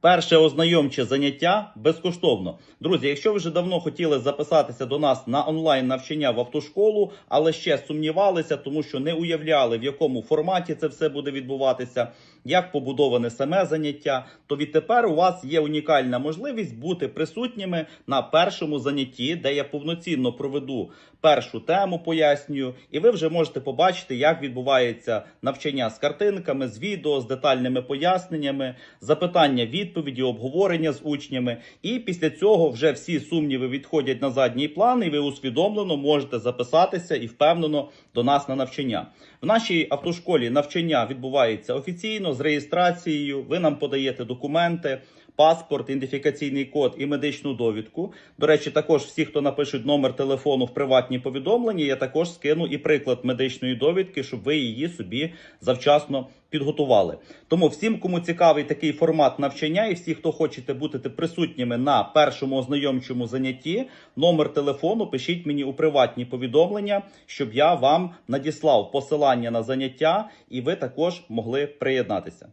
Перше ознайомче заняття безкоштовно. Друзі, якщо ви вже давно хотіли записатися до нас на онлайн навчання в автошколу, але ще сумнівалися, тому що не уявляли, в якому форматі це все буде відбуватися, як побудоване саме заняття, то відтепер у вас є унікальна можливість бути присутніми на першому занятті, де я повноцінно проведу першу тему, пояснюю, і ви вже можете побачити, як відбувається навчання з картинками, з відео, з детальними поясненнями, запитання, відповіді, обговорення з учнями. І після цього вже всі сумніви відходять на задній план, і ви усвідомлено можете записатися і впевнено до нас на навчання. В нашій автошколі навчання відбувається офіційно з реєстрацією. Ви нам подаєте документи. Паспорт, ідентифікаційний код і медичну довідку. До речі, також всі, хто напишуть номер телефону в приватні повідомлення, я також скину і приклад медичної довідки, щоб ви її собі завчасно підготували. Тому всім, кому цікавий такий формат навчання, і всі, хто хочете бути присутніми на першому ознайомчому занятті, номер телефону пишіть мені у приватні повідомлення, щоб я вам надіслав посилання на заняття, і ви також могли приєднатися.